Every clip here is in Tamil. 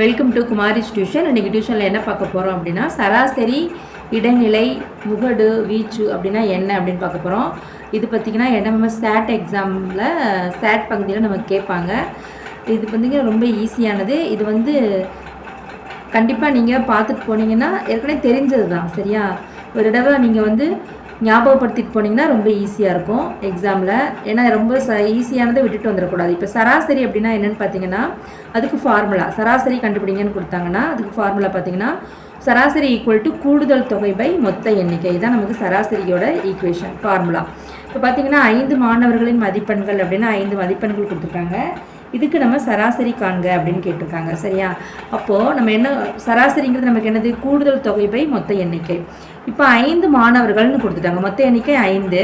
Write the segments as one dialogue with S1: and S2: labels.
S1: வெல்கம் டு குமாரிஸ் டியூஷன் இன்றைக்கி டியூஷனில் என்ன பார்க்க போகிறோம் அப்படின்னா சராசரி இடைநிலை முகடு வீச்சு அப்படின்னா என்ன அப்படின்னு பார்க்க போகிறோம் இது பார்த்திங்கன்னா என்எம்எஸ் சேட் எக்ஸாமில் சேட் பகுதியில் நமக்கு கேட்பாங்க. இது பார்த்திங்கன்னா ரொம்ப ஈஸியானது இது வந்து கண்டிப்பாக நீங்கள் பார்த்துட்டு போனீங்கன்னா ஏற்கனவே தெரிஞ்சது தான் சரியா? ஒரு தடவை நீங்கள் வந்து ஞாபகப்படுத்திட்டு போனீங்கன்னா ரொம்ப ஈஸியாக இருக்கும் எக்ஸாமில் ஏன்னா ரொம்ப ச ஈஸியானதை விட்டுட்டு வந்துடக்கூடாது. இப்போ சராசரி அப்படின்னா என்னென்னு பார்த்தீங்கன்னா அதுக்கு ஃபார்முலா சராசரி கண்டுபிடிங்கன்னு கொடுத்தாங்கன்னா அதுக்கு ஃபார்முலா பார்த்தீங்கன்னா சராசரி ஈக்குவல் டு கூடுதல் தொகை பை மொத்த எண்ணிக்கை. தான் நமக்கு சராசரியோட ஈக்குவேஷன் ஃபார்முலா இப்போ பார்த்தீங்கன்னா ஐந்து மாணவர்களின் மதிப்பெண்கள் அப்படின்னா ஐந்து மதிப்பெண்கள் கொடுத்துருக்காங்க. இதுக்கு நம்ம சராசரி காண்க அப்படின்னு கேட்டிருக்காங்க சரியா? அப்போது நம்ம என்ன சராசரிங்கிறது நமக்கு என்னது? கூடுதல் தொகை பை மொத்த எண்ணிக்கை. இப்போ ஐந்து மாணவர்கள்னு கொடுத்துட்டாங்க. மொத்த எண்ணிக்கை ஐந்து.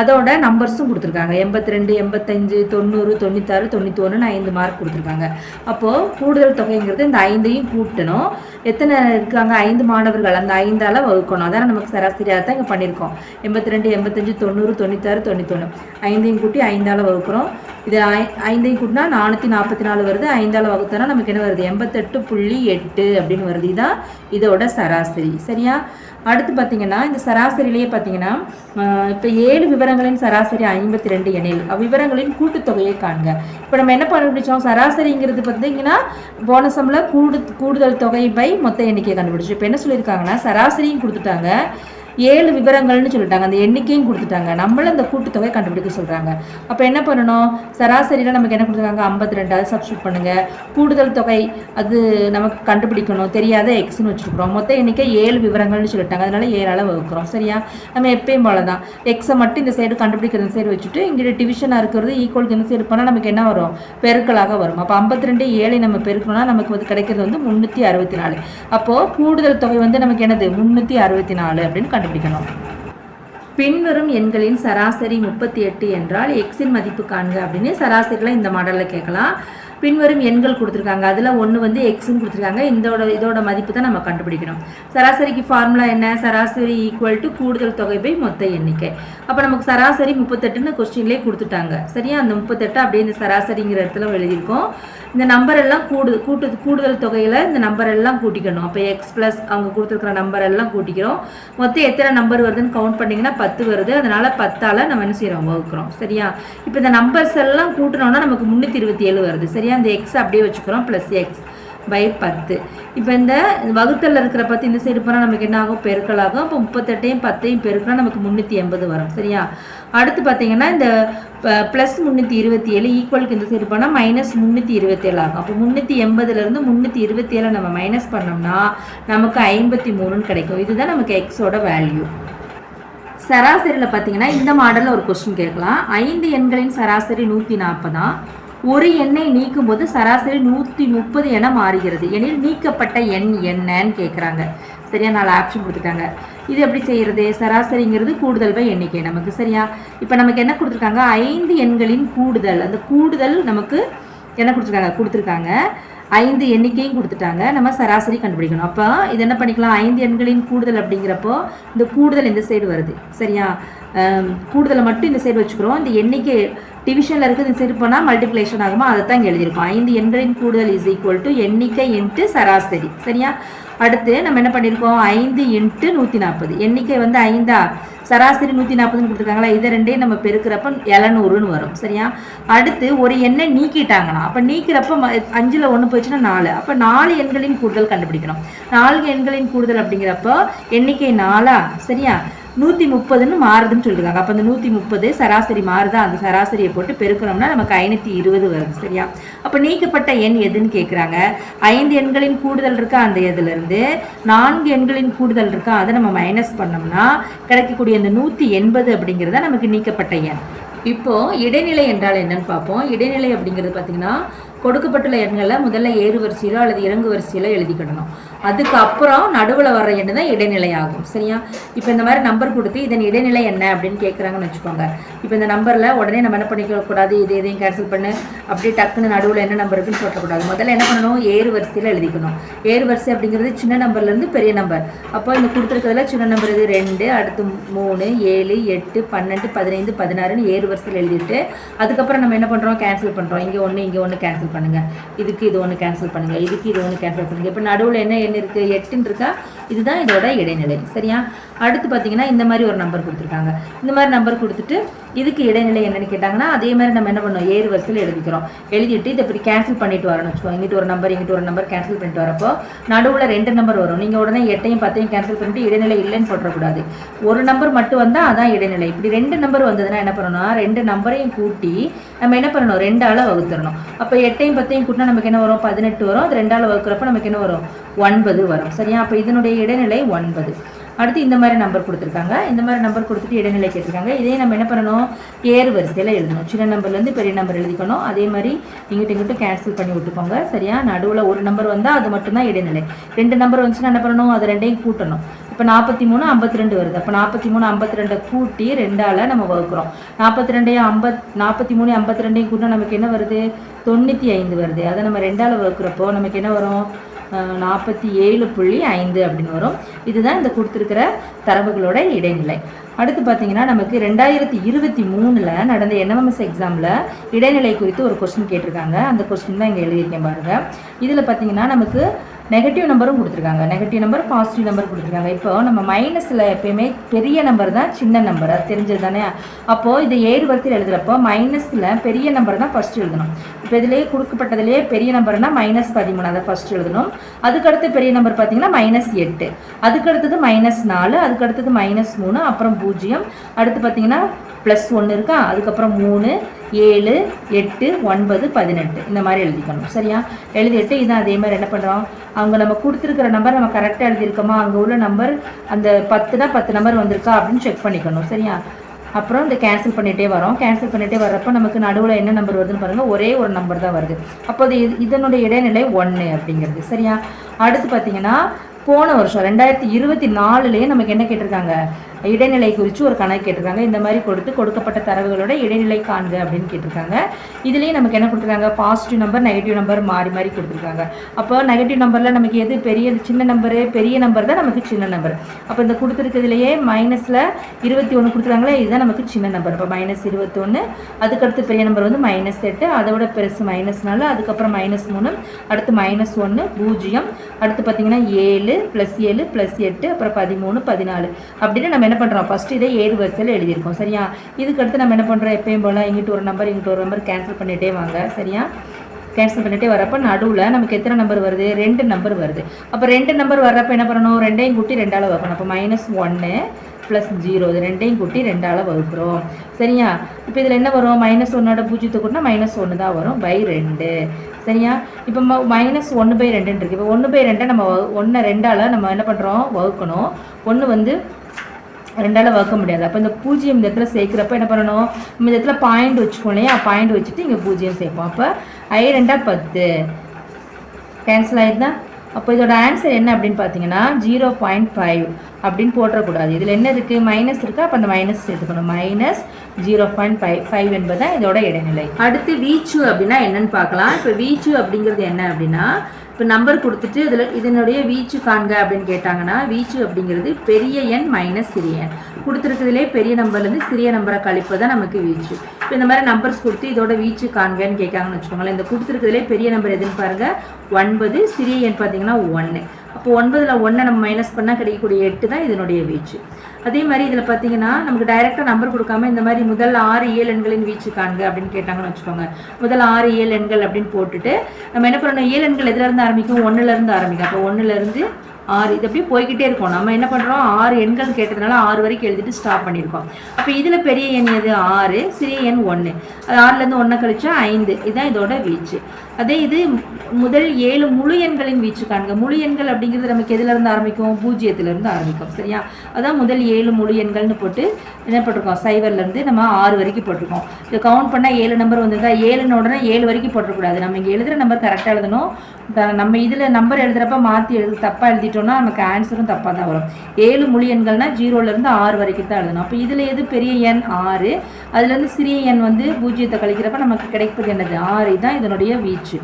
S1: அதோட நம்பர்ஸும் கொடுத்துருக்காங்க. எண்பத்தி ரெண்டு எண்பத்தஞ்சு தொண்ணூறு தொண்ணூத்தாறு ஒன்றுன்னு ஐந்து மார்க் கொடுத்துருக்காங்க. அப்போது கூடுதல் தொகைங்கிறது இந்த ஐந்தையும் கூட்டணும். எத்தனை இருக்காங்க? ஐந்து மாணவர்கள். அந்த ஐந்தால் வகுக்கணும். அதான் நமக்கு சராசரியாக தான் இங்கே பண்ணியிருக்கோம். எண்பத்தி ரெண்டு எண்பத்தஞ்சு தொண்ணூறு தொண்ணூத்தாறு தொண்ணூத்தொன்று ஐந்தையும் கூட்டி ஐந்தால் வகுக்கிறோம். இது ஐ ஐந்தையும் கூட்டினா நானூற்றி நாற்பத்தி நாலு வருது. ஐந்தால் வகுத்தனா நமக்கு என்ன வருது? எண்பத்தெட்டு புள்ளி எட்டு அப்படின்னு வருது. இதுதான் இதோட சராசரி. சரியா? அடுத்து பார்த்தீங்கன்னா இந்த சராசரியிலேயே பார்த்தீங்கன்னா இப்போ ஏழு விவரங்களின் சராசரி ஐம்பத்தி ரெண்டு எனில் விவரங்களின் கூட்டுத்தொகையை காண்க. இப்போ நம்ம என்ன கண்டுபிடிச்சோம் சராசரிங்கிறது பார்த்தீங்கன்னா போனசமில் கூடு கூடுதல் தொகை பை மொத்த எண்ணிக்கையை கண்டுபிடிச்சோம் இப்போ என்ன சொல்லியிருக்காங்கன்னா சராசரியும் கொடுத்துட்டாங்க. ஏழு விவரங்கள்னு சொல்லிட்டாங்க. அந்த எண்ணிக்கையும் கொடுத்துட்டாங்க. நம்மளும் அந்த கூட்டுத்தொகை கண்டுபிடிக்க சொல்கிறாங்க அப்போ என்ன பண்ணணும்? சராசரியில் நமக்கு என்ன கொடுத்துருக்காங்க? ஐம்பத்தி ரெண்டாவது சப்ஸ்டியூட் பண்ணுங்கள் கூடுதல் தொகை அது நமக்கு கண்டுபிடிக்கணும். தெரியாத எக்ஸ்னு வச்சுருக்குறோம். மொத்த எண்ணிக்கை ஏழு விவரங்கள்னு சொல்லிட்டாங்க. அதனால ஏழால் வகுக்கிறோம். சரியா? நம்ம எப்பயும் போல தான் எக்ஸை மட்டும் இந்த சைடு கண்டுபிடிக்கிற சைடு வச்சுட்டு இங்கே டிவிஷனாக இருக்கிறது ஈக்குவலுக்கு இந்த சைடு போனால் நமக்கு என்ன வரும்? பெருக்கலாக வரும். அப்போ ஐம்பத்தி ரெண்டு ஏழை நம்ம பெருக்கணும்னா நமக்கு வந்து கிடைக்கிறது வந்து முந்நூற்றி அறுபத்தி நாலு. அப்போது கூடுதல் தொகை வந்து நமக்கு என்னது? முந்நூற்றி அறுபத்தி நாலு அப்படின்னு கண்டுபிடிக்கணும். பின்வரும் எண்களின் சராசரி முப்பத்தி எட்டு என்றால் எக்ஸின் மதிப்பு காண்க அப்படின்னு சராசரியில் இந்த மாடலில் கேட்கலாம். பின்வரும் எண்கள் கொடுத்துருக்காங்க. அதில் ஒன்று வந்து எக்ஸ்ன்னு கொடுத்துருக்காங்க. இதோட இதோட மதிப்பு தான் நம்ம கண்டுபிடிக்கணும். சராசரிக்கு ஃபார்முலா என்ன? சராசரி ஈக்குவல் டு கூடுதல் தொகை பை மொத்த எண்ணிக்கை. அப்போ நமக்கு சராசரி முப்பத்தெட்டுன்னு கொஸ்டின்லேயே கொடுத்துட்டாங்க. சரியா? அந்த முப்பத்தெட்டு அப்படியே இந்த சராசரிங்கிற இடத்துல எழுதியிருக்கோம். இந்த நம்பர் எல்லாம் கூடு கூட்டு கூடுதல் தொகையில் இந்த நம்பர் எல்லாம் கூட்டிக்கணும். அப்போ எக்ஸ் ப்ளஸ் அவங்க கொடுத்துருக்குற நம்பர் எல்லாம் கூட்டிக்கிறோம். மொத்தம் எத்தனை நம்பர் வருதுன்னு கவுண்ட் பண்ணிங்கன்னா பத்து வருது. அதனால் பத்தால் நம்ம என்ன செய்கிறோம் வகுக்கிறோம். சரியா? இப்போ இந்த நம்பர்ஸ் எல்லாம் கூட்டினோன்னா நமக்கு முந்நூற்றி இருபத்தி ஏழு வருது. சரியா? அந்த எக்ஸ் அப்படியே வச்சுக்கிறோம் ப்ளஸ் எக்ஸ் பை பத்து. இப்போ இந்த வகுத்தலில் இருக்கிற பத்து இந்த சைடு போனால் நமக்கு என்ன ஆகும்? பெருக்கலாகும். அப்போ முப்பத்தெட்டையும் பத்தையும் பெருக்கினா நமக்கு முந்நூற்றி எண்பது வரும். சரியா? அடுத்து பார்த்தீங்கன்னா இந்த ப்ளஸ் முந்நூற்றி இருபத்தி ஏழு ஈக்குவலுக்கு இந்த சைடு போனால் மைனஸ் முந்நூற்றி இருபத்தேழு ஆகும். அப்போ முந்நூற்றி எண்பதுலேருந்து முந்நூற்றி இருபத்தி ஏழை நம்ம மைனஸ் பண்ணோம்னா நமக்கு ஐம்பத்தி மூணுன்னு கிடைக்கும். இதுதான் நமக்கு எக்ஸோட வேல்யூ சராசரியில் பார்த்தீங்கன்னா இந்த மாடலில் ஒரு கொஸ்டின் கேட்கலாம். ஐந்து எண்களின் சராசரி நூற்றி நாற்பதான் ஒரு எண்ணை நீக்கும் போது சராசரி நூற்றி முப்பது என மாறுகிறது. எனில் நீக்கப்பட்ட எண் என்னன்னு கேட்குறாங்க சரியா? நாலு ஆப்ஷன் கொடுத்துட்டாங்க இது எப்படி செய்கிறது சராசரிங்கிறது கூடுதல் பை எண்ணிக்கை நமக்கு. சரியா? இப்போ நமக்கு என்ன கொடுத்துருக்காங்க? ஐந்து எண்களின் கூடுதல். அந்த கூடுதல் நமக்கு என்ன கொடுத்துருக்காங்க? கொடுத்துருக்காங்க. ஐந்து எண்ணிக்கையும் கொடுத்துட்டாங்க. நம்ம சராசரி கண்டுபிடிக்கணும். அப்போ இது என்ன பண்ணிக்கலாம்? ஐந்து எண்களின் கூடுதல் அப்படிங்கிறப்போ இந்த கூடுதல் இந்த சைடு வருது. சரியா? கூடுதலை மட்டும் இந்த சைடு வச்சுக்கிறோம். இந்த எண்ணிக்கை டிவிஷனில் இருக்குது சரி போனால் மல்டிப்ளேஷன் ஆகுமா? அதை தான் எழுதியிருக்கோம். ஐந்து எண்களின் கூடுதல் இஸ் ஈக்குவல் டு எண்ணிக்கை இன்ட்டு சராசரி. சரியா? அடுத்து நம்ம என்ன பண்ணியிருக்கோம்? ஐந்து இன்ட்டு நூற்றி நாற்பது எண்ணிக்கை வந்து ஐந்தா? சராசரி நூற்றி நாற்பதுன்னு கொடுத்துருக்காங்களா? இதை ரெண்டையும் நம்ம பெருக்கிறப்ப இளநூறுன்னு வரும். சரியா? அடுத்து ஒரு எண்ணை நீக்கிட்டாங்கன்னா அப்போ நீக்கிறப்ப அஞ்சில் ஒன்று போயிடுச்சுன்னா நாலு. அப்போ நாலு எண்களின் கூடுதல் கண்டுபிடிக்கணும். நான்கு எண்களின் கூடுதல் அப்படிங்கிறப்போ எண்ணிக்கை நாலா? சரியா? நூற்றி முப்பதுன்னு மாறுதுன்னு சொல்லியிருக்காங்க. அப்போ அந்த நூற்றி முப்பது சராசரி மாறுதா? அந்த சராசரியை போட்டு பெருக்கணும்னா நமக்கு ஐநூற்றி இருபது வருது சரியா? அப்போ நீக்கப்பட்ட எண் எதுன்னு கேட்குறாங்க ஐந்து எண்களின் கூடுதல் இருக்கா? அந்த இதுலேருந்து நான்கு எண்களின் கூடுதல் இருக்கா? அதை நம்ம மைனஸ் பண்ணோம்னா கிடைக்கக்கூடிய அந்த நூற்றி எண்பது அப்படிங்கிறத நமக்கு நீக்கப்பட்ட எண். இப்போது இடைநிலை என்றால் என்னன்னு பார்ப்போம். இடைநிலை அப்படிங்கிறது பார்த்திங்கன்னா கொடுக்கப்பட்டுள்ள எண்களை முதல்ல ஏறு வரிசையிலோ அல்லது இறங்கு வரிசையிலோ எழுதிக்கிடணும் அதுக்கப்புறம் நடுவில் வர எண்ணு தான் இடைநிலை ஆகும் சரியா? இப்போ இந்த மாதிரி நம்பர் கொடுத்து இதன் இடைநிலை என்ன அப்படின்னு கேட்குறாங்கன்னு வச்சுக்கோங்க. இப்போ இந்த நம்பரில் உடனே நம்ம என்ன பண்ணிக்க கூடாது இது எதையும் கேன்சல் பண்ணு. அப்படியே டக்குன்னு நடுவில் என்ன நம்பர் இருக்குன்னு சொல்லக்கூடாது. முதல்ல என்ன பண்ணணும்? ஏறு வரிசையில் எழுதிக்கணும். ஏறு வரிசை அப்படிங்கிறது சின்ன நம்பர்லேருந்து பெரிய நம்பர் அப்போ இந்த கொடுத்துருக்கிறதுல சின்ன நம்பர் இது ரெண்டு அடுத்து மூணு ஏழு எட்டு பன்னெண்டு பதினைந்து பதினாறுன்னு ஏறு வரிசையில் எழுதிட்டு அதுக்கப்புறம் நம்ம என்ன பண்ணுறோம் கேன்சல் பண்ணுறோம் இங்கே ஒன்று இங்கே ஒன்று கேன்சல் பண்ணுங்கள் இதுக்கு இது ஒன்று கேன்சல் பண்ணுங்கள் இதுக்கு இது ஒன்று கேன்சல் பண்ணுங்கள் இப்போ நடுவில் என்ன எண் இருக்குது எட்டுன்னு இருக்கா? இதுதான் இதோட இடைநிலை சரியா? அடுத்து பார்த்தீங்கன்னா இந்த மாதிரி ஒரு நம்பர் கொடுத்துருக்காங்க. இந்த மாதிரி நம்பர் கொடுத்துட்டு இதுக்கு இடைநிலை என்னன்னு கேட்டாங்கன்னா அதே மாதிரி நம்ம என்ன பண்ணோம் ஏறு வரிசையில் எழுதிக்கிறோம். எழுதிட்டு இதை இப்படி கேன்சல் பண்ணிட்டு வரணும் வச்சுக்கோங்க. இங்கிட்டு ஒரு நம்பர் இங்கிட்டு ஒரு நம்பர் கேன்சல் பண்ணிட்டு வரப்போ நடுவில் ரெண்டு நம்பர் வரும். நீங்கள் உடனே எட்டையும் பத்தையும் கேன்சல் பண்ணிட்டு இடைநிலை இல்லைன்னு போட்டுறக்கூடாது. ஒரு நம்பர் மட்டும் வந்தால் அதான் இடைநிலை. இப்படி ரெண்டு நம்பர் வந்ததுன்னா என்ன பண்ணணும்னா ரெண்டு நம்பரையும் கூட்டி நம்ம என்ன பண்ணணும்? ரெண்டால் வகுத்துடணும் அப்போ எட்டையும் பத்தையும் கூட்டினா நமக்கு என்ன வரும்? பதினெட்டு வரும். அது ரெண்டால் வகுக்கிறப்ப நமக்கு என்ன வரும்? ஒன்பது வரும். சரியா? அப்போ இதனுடைய இடைநிலை ஒன்பது. அடுத்து இந்த மாதிரி நம்பர் கொடுத்துருக்காங்க. இந்த மாதிரி நம்பர் கொடுத்துட்டு இடைநிலை கேட்டிருக்காங்க. இதே நம்ம என்ன பண்ணணும்? ஏறு வரிசையில் எழுதணும். சின்ன நம்பர்லேருந்து பெரிய நம்பர் எழுதிக்கணும். அதே மாதிரி இங்கிட்ட இங்கிட்ட கேன்சல் பண்ணி விட்டுக்கோங்க. சரியா? நடுவில் ஒரு நம்பர் வந்தால் அது மட்டும்தான் இடைநிலை. ரெண்டு நம்பர் வந்துச்சுன்னா என்ன பண்ணணும்? அது ரெண்டையும் கூட்டணும். இப்போ நாற்பத்தி மூணு ஐம்பத்தி ரெண்டு வருது. அப்போ நாற்பத்தி மூணு ஐம்பத்தி ரெண்டை கூட்டி ரெண்டால் நம்ம வகுக்கிறோம். நாற்பத்தி ரெண்டையும் ஐம்பத் நாற்பத்தி மூணு ஐம்பத்தி ரெண்டையும் கூட்டினா நமக்கு என்ன வருது? தொண்ணூற்றி ஐந்து வருது. அதை நம்ம ரெண்டால் வகுக்கிறப்போ நமக்கு என்ன வரும்? நாற்பத்தி ஏழு புள்ளி ஐந்து அப்படின்னு வரும். இதுதான் இந்த கொடுத்துருக்கிற தரவுகளோட இடைநிலை. அடுத்து பார்த்தீங்கன்னா நமக்கு ரெண்டாயிரத்தி இருபத்தி மூணில் நடந்த என்எம்எஸ் எக்ஸாமில் இடைநிலை குறித்து ஒரு கொஸ்டின் கேட்டிருக்காங்க. அந்த கொஸ்டின் தான் இங்கே எழுதியிருக்கேன் பாருங்கள் இதில் பார்த்தீங்கன்னா நமக்கு நெகட்டிவ் நம்பரும் கொடுத்துருக்காங்க. நெகட்டிவ் நம்பர் பாசிட்டிவ் நம்பர் கொடுத்துருக்காங்க. இப்போ நம்ம மைனஸில் எப்பயுமே பெரிய நம்பர் தான் சின்ன நம்பர் அது தெரிஞ்சது தானே? அப்போது இது ஏறு வரிசையில் எழுதுகிறப்போ மைனஸில் பெரிய நம்பர் தான் ஃபஸ்ட்டு எழுதணும். இப்போ இதிலேயே கொடுக்கப்பட்டதுலேயே பெரிய நம்பர்னால் மைனஸ் பதிமூணு. அதை ஃபஸ்ட் எழுதணும். அதுக்கடுத்து பெரிய நம்பர் பார்த்தீங்கன்னா மைனஸ் எட்டு. அதுக்கடுத்தது மைனஸ் நாலு. அதுக்கடுத்தது மைனஸ் மூணு. அப்புறம் பூஜ்ஜியம். அடுத்து பார்த்தீங்கன்னா ப்ளஸ் ஒன்று இருக்கா? அதுக்கப்புறம் மூணு ஏழு எட்டு ஒன்பது பதினெட்டு. இந்த மாதிரி எழுதிக்கணும். சரியா? எழுதிட்டு இதான் அதே மாதிரி என்ன பண்ணுறோம் அவங்க நம்ம கொடுத்துருக்கிற நம்பர் நம்ம கரெக்டாக எழுதியிருக்கோமா? அங்கே உள்ள நம்பர் அந்த பத்து தான் பத்து நம்பர் வந்திருக்கா அப்படின்னு செக் பண்ணிக்கணும். சரியா? அப்புறம் இந்த கேன்சல் பண்ணிகிட்டே வரோம். கேன்சல் பண்ணிகிட்டே வர்றப்போ நமக்கு நடுவில் என்ன நம்பர் வருதுன்னு பாருங்கள் ஒரே ஒரு நம்பர் தான் வருது. அப்போ இது இதனுடைய இடைநிலை ஒன்று அப்படிங்கிறது. சரியா? அடுத்து பார்த்தீங்கன்னா போன வருஷம் ரெண்டாயிரத்தி இருபத்தி நாலுலேயே நமக்கு என்ன கேட்டிருக்காங்க? இடைநிலை குறித்து ஒரு கணக்கு கேட்டிருக்காங்க. இந்த மாதிரி கொடுத்து கொடுக்கப்பட்ட தரவுகளோட இடைநிலை காண்க அப்படின்னு கேட்டிருக்காங்க. இதுலேயும் நமக்கு என்ன கொடுத்துருக்காங்க? பாசிட்டிவ் நம்பர் நெகட்டிவ் நம்பர் மாறி மாறி கொடுத்துருக்காங்க. அப்போ நெகட்டிவ் நம்பரில் நமக்கு எது பெரிய சின்ன நம்பரு பெரிய நம்பர் தான் நமக்கு சின்ன நம்பர் அப்போ இந்த கொடுத்துருக்கிறதுலையே மைனஸில் இருபத்தி ஒன்று கொடுத்துருக்காங்களே இதுதான் நமக்கு சின்ன நம்பர் இப்போ மைனஸ் இருபத்தொன்று அதுக்கடுத்து பெரிய நம்பர் வந்து மைனஸ் எட்டு அதை விட பெருசு மைனஸ் நாலு அதுக்கப்புறம் மைனஸ் மூணு அடுத்து மைனஸ் ஒன்று பூஜ்ஜியம் அடுத்து பார்த்தீங்கன்னா ஏழு ப்ளஸ் ஏழு ப்ளஸ் எட்டு அப்புறம் பதிமூணு பதினாலு. அப்படின்னு நம்ம என்ன பண்ணுறோம் ஃபஸ்ட்டு இதை ஏறு வரிசையில் எழுதியிருக்கோம். சரியா? இதுக்கடுத்து நம்ம என்ன பண்ணுறோம் எப்பயும் போல் இங்கிட்டு ஒரு நம்பர் இங்கிட்டு ஒரு நம்பர் கேன்சல் பண்ணிகிட்டே வாங்க. சரியா? கேன்சல் பண்ணிட்டே வரப்போ நடுவில் நமக்கு எத்தனை நம்பர் வருது? ரெண்டு நம்பர் வருது. அப்போ ரெண்டு நம்பர் வர்றப்போ என்ன பண்ணணும்? ரெண்டையும் கூட்டி ரெண்டால் வகுக்கணும். அப்போ மைனஸ் ஒன்று ப்ளஸ் ஜீரோ இது ரெண்டையும் கூட்டி ரெண்டால் வகுக்கிறோம். சரியா? இப்போ இதில் என்ன வரும்? மைனஸ் ஒன்னோட பூஜ்ஜியத்தை கூட்டினா மைனஸ் ஒன்று தான் வரும் பை ரெண்டு. சரியா? இப்போ ம மைனஸ் ஒன்று பை ரெண்டுன்னு இருக்குது இப்போ ஒன்று பை ரெண்டை நம்ம ஒன்று ரெண்டால் நம்ம என்ன பண்ணுறோம் வகுக்கணும். ஒன்று வந்து ரெண்டால் வகுக்க முடியாது. அப்போ இந்த பூஜ்ஜியம் இந்த இடத்துல சேர்க்குறப்ப என்ன பண்ணணும்? நம்ம இந்த இடத்துல பாயிண்ட் வச்சுக்கோ இல்லையா? பாயிண்ட் வச்சுட்டு இங்கே பூஜ்ஜியம் சேர்ப்போம். அப்போ ஐ ரெண்டா பத்து. கேன்சல் ஆயிருந்தா அப்போ இதோட ஆன்சர் என்ன அப்படின்னு பார்த்தீங்கன்னா ஜீரோ பாயிண்ட் ஃபைவ் அப்படின்னு போட்டக்கூடாது இதில் என்ன இருக்குது மைனஸ் இருக்கா? அப்போ அந்த மைனஸ் சேர்த்துக்கணும். Minus zero point five five என்பது தான் இதோட இடைநிலை. அடுத்து வீச்சு அப்படின்னா என்னன்னு பார்க்கலாம். இப்போ வீச்சு அப்படிங்கிறது என்ன அப்படின்னா இப்போ நம்பர் கொடுத்துட்டு இதில் இதனுடைய வீச்சு காண்க அப்படின்னு கேட்டாங்கன்னா வீச்சு அப்படிங்கிறது பெரிய எண் மைனஸ் சிறிய எண். கொடுத்துருக்கிறதுலே பெரிய நம்பர்லேருந்து சிறிய நம்பரை கழிப்பு தான் நமக்கு வீச்சு. இப்போ இந்த மாதிரி நம்பர்ஸ் கொடுத்து இதோட வீச்சு காண்கன்னு கேட்காங்கன்னு வச்சுக்கோங்களேன் இந்த கொடுத்துருக்கிறதுலே பெரிய நம்பர் எதுன்னு பாருங்கள் ஒன்பது சிறிய எண் பார்த்தீங்கன்னா ஒன்று அப்போ ஒன்பதில் ஒன்றை நம்ம மைனஸ் பண்ணால் கிடைக்கக்கூடிய எட்டு தான் இதனுடைய வீச்சு. அதே மாதிரி இதில் பார்த்தீங்கன்னா நமக்கு டைரெக்டாக நம்பர் கொடுக்காம இந்த மாதிரி முதல் ஆறு ஏழு எண்களின் வீச்சு காண்க அப்படின்னு கேட்டாங்கன்னு வச்சுக்கோங்க. முதல் ஆறு ஏழு எண்கள் அப்படின்னு போட்டுட்டு நம்ம என்ன பண்ணணும்? ஏழு எண்கள் எதுலேருந்து ஆரம்பிக்கும்? ஒன்றுலேருந்து ஆரம்பிக்கும். அப்போ ஒன்றுலேருந்து ஆறு இது அப்படியே போய்கிட்டே இருக்கும். நம்ம என்ன பண்ணுறோம் ஆறு எண்கள் கேட்டதுனால ஆறு வரைக்கும் எழுதிட்டு ஸ்டாப் பண்ணியிருக்கோம். அப்போ இதில் பெரிய எண் எது? ஆறு சிறிய எண் ஒன்று அது ஆறுலேருந்து ஒன்றை கழிச்சா ஐந்து. இதுதான் இதோட வீச்சு. அதே இது முதல் ஏழு முழு எண்களின் வீச்சு காண்க. முழு எண்கள் அப்படிங்கிறது நமக்கு எதுலேருந்து ஆரம்பிக்கும்? பூஜ்ஜியத்துலேருந்து ஆரம்பிக்கும். சரியா? அதான் முதல் ஏழு முழு எண்கள்னு போட்டு என்ன போட்டிருக்கோம்? சைவர்லேருந்து நம்ம ஆறு வரைக்கும் போட்டிருக்கோம். இது கவுண்ட் பண்ணால் ஏழு நம்பர் வந்திருந்தா ஏழுன்னு உடனே ஏழு வரைக்கும் போட்டக்கூடாது நம்ம இங்கே எழுதுகிற நம்பர் கரெக்டாக எழுதணும். நம்ம இதில் நம்பர் எழுதுகிறப்ப மாற்றி எழுது தப்பாக எழுதிட்டோம்னா நமக்கு ஆன்சரும் தப்பாக தான் வரும். ஏழு முழு எண்கள்னால் ஜீரோலேருந்து ஆறு வரைக்கும் தான் எழுதணும். அப்போ இதில் எது பெரிய எண்? ஆறு. அதுலேருந்து சிறிய எண் வந்து பூஜ்ஜியத்தை கழிக்கிறப்ப நமக்கு கிடைப்பது என்னது? ஆறு. தான் இதனுடைய வீச்சு. வீச்சு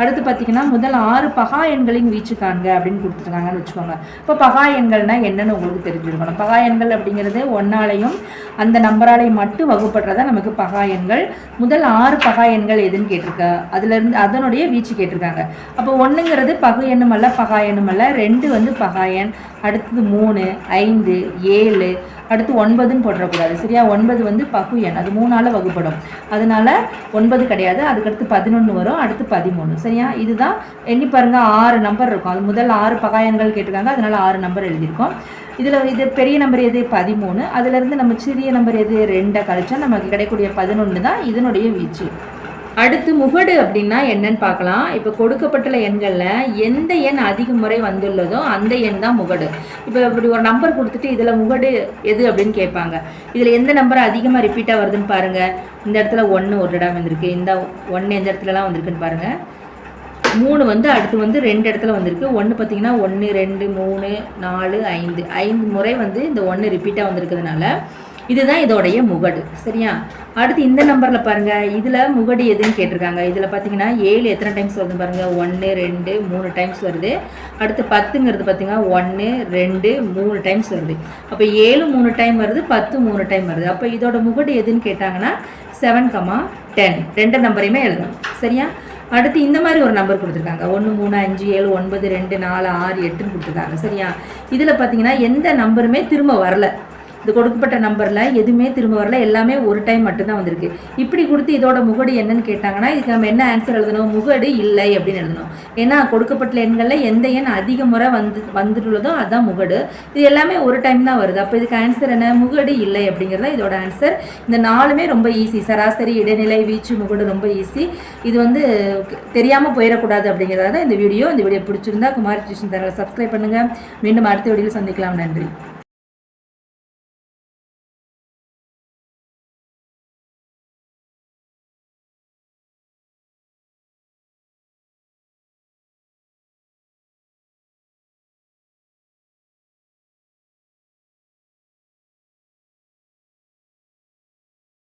S1: அடுத்து பார்த்தீங்கன்னா முதல் ஆறு பகா எண்களின் வீச்சு காண்க அப்படின்னு கொடுத்துருக்காங்கன்னு வச்சுக்கோங்க. இப்போ பகா எண்கள்னா என்னன்னு உங்களுக்கு தெரிஞ்சிருக்கணும். பகா எண்கள் அப்படிங்கிறது ஒன்னாலையும் அந்த நம்பராலையும் மட்டும் வகுப்படுறதா நமக்கு பகா எண்கள் முதல் ஆறு பகா எண்கள் எதுன்னு கேட்டிருக்கா. அதுலேருந்து அதனுடைய வீச்சு கேட்டிருக்காங்க. அப்போ ஒன்றுங்கிறது பகு எண்ணும் அல்ல பகா எண்ணும் அல்ல ரெண்டு வந்து பகா எண் அடுத்தது மூணு ஐந்து ஏழு அடுத்து ஒன்பதுன்னு போட்டுறக்கூடாது. சரியா? ஒன்பது வந்து பகு எண். அது மூணால் வகுப்படும் அதனால ஒன்பது கிடையாது. அதுக்கடுத்து பதினொன்று வரும். அடுத்து பதிமூணு. சரியா? இதுதான் எண்ணி பாருங்க ஆறு நம்பர் இருக்கும். அது முதல் ஆறு பகாயங்கள் கேட்டிருக்காங்க. அதனால் ஆறு நம்பர் எழுதியிருக்கோம். இதில் இது பெரிய நம்பர் எது? பதிமூணு. அதுலேருந்து நம்ம சிறிய நம்பர் எது? ரெண்டை கழிச்சா நமக்கு கிடைக்கக்கூடிய பதினொன்று தான் இதனுடைய வீச்சு. அடுத்து முகடு அப்படின்னா என்னன்னு பார்க்கலாம். இப்போ கொடுக்கப்பட்டுள்ள எண்களில் எந்த எண் அதிக முறை வந்துள்ளதோ அந்த எண் தான் முகடு. இப்போ இப்படி ஒரு நம்பர் கொடுத்துட்டு இதில் முகடு எது அப்படின்னு கேட்பாங்க. இதில் எந்த நம்பர் அதிகமாக ரிப்பீட்டாக வருதுன்னு பாருங்கள் இந்த இடத்துல ஒன்று ஒரு இடம் வந்திருக்கு. இந்த ஒன்று எந்த இடத்துலலாம் வந்திருக்குன்னு பாருங்கள் மூணு வந்து அடுத்து வந்து ரெண்டு இடத்துல வந்திருக்கு. ஒன்று பார்த்தீங்கன்னா ஒன்று ரெண்டு மூணு நாலு ஐந்து. ஐந்து முறை வந்து இந்த ஒன்று ரிப்பீட்டாக வந்திருக்கிறதுனால இதுதான் இதோடைய முகடு சரியா? அடுத்து இந்த நம்பரில் பாருங்கள் இதில் முகடு எதுன்னு கேட்டிருக்காங்க. இதில் பார்த்தீங்கன்னா ஏழு எத்தனை டைம்ஸ் வருது பாருங்கள் ஒன்று ரெண்டு மூணு டைம்ஸ் வருது. அடுத்து பத்துங்கிறது பார்த்தீங்கன்னா ஒன்று ரெண்டு மூணு டைம்ஸ் வருது. அப்போ ஏழு மூணு டைம் வருது பத்து மூணு டைம் வருது. அப்போ இதோட முகடு எதுன்னு கேட்டாங்கன்னா செவன் கமா டென் ரெண்டு நம்பரையுமே எழுதணும் சரியா? அடுத்து இந்த மாதிரி ஒரு நம்பர் கொடுத்துருக்காங்க. ஒன்று மூணு அஞ்சு ஏழு ஒன்பது ரெண்டு நாலு ஆறு எட்டுன்னு கொடுத்துருக்காங்க சரியா? இதில் பார்த்தீங்கன்னா எந்த நம்பருமே திரும்ப வரல. இந்த கொடுக்கப்பட்ட நம்பரில் எதுவுமே திரும்ப வரல. எல்லாமே ஒரு டைம் மட்டும்தான் வந்திருக்கு. இப்படி கொடுத்து இதோட முகடு என்னன்னு கேட்டாங்கன்னா இதுக்கு நம்ம என்ன ஆன்சர் எழுதணும்? முகடு இல்லை அப்படின்னு எழுதணும். ஏன்னா கொடுக்கப்பட்ட எண்களில் எந்த எண் அதிக முறை வந்து வந்துட்டுள்ளதோ அதுதான் முகடு. இது எல்லாமே ஒரு டைம் தான் வருது. அப்போ இதுக்கு ஆன்சர் என்ன? முகடு இல்லை அப்படிங்கிறத இதோட ஆன்சர் இந்த நாலுமே ரொம்ப ஈஸி சராசரி இடைநிலை வீச்சு முகடு ரொம்ப ஈஸி இது வந்து தெரியாமல் போயிடக்கூடாது அப்படிங்கிறதா தான் இந்த வீடியோ இந்த வீடியோ பிடிச்சிருந்தா குமார் டியூஷன் தரலை சப்ஸ்கிரைப் பண்ணுங்கள் மீண்டும் அடுத்த வீடியோவில் சந்திக்கலாம். நன்றி.